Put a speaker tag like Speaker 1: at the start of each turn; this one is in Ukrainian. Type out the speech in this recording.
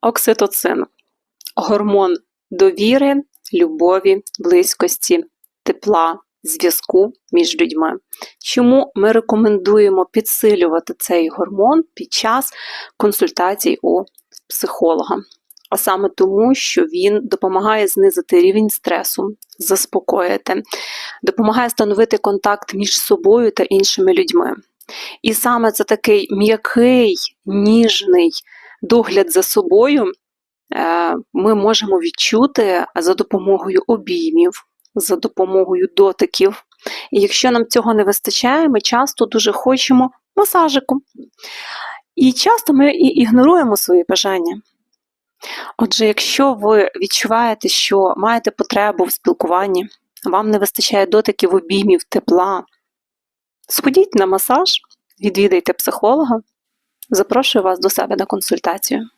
Speaker 1: Окситоцин гормон довіри, любові, близькості, тепла, зв'язку між людьми. Чому ми рекомендуємо підсилювати цей гормон під час консультацій у психолога? А саме тому, що він допомагає знизити рівень стресу, заспокоїти, допомагає встановити контакт між собою та іншими людьми. І саме це такий м'який, ніжний догляд за собою е, ми можемо відчути за допомогою обіймів, за допомогою дотиків. І якщо нам цього не вистачає, ми часто дуже хочемо масажику. І часто ми і ігноруємо свої бажання. Отже, якщо ви відчуваєте, що маєте потребу в спілкуванні, вам не вистачає дотиків, обіймів, тепла, сходіть на масаж, відвідайте психолога, запрошую вас до себе на консультацію.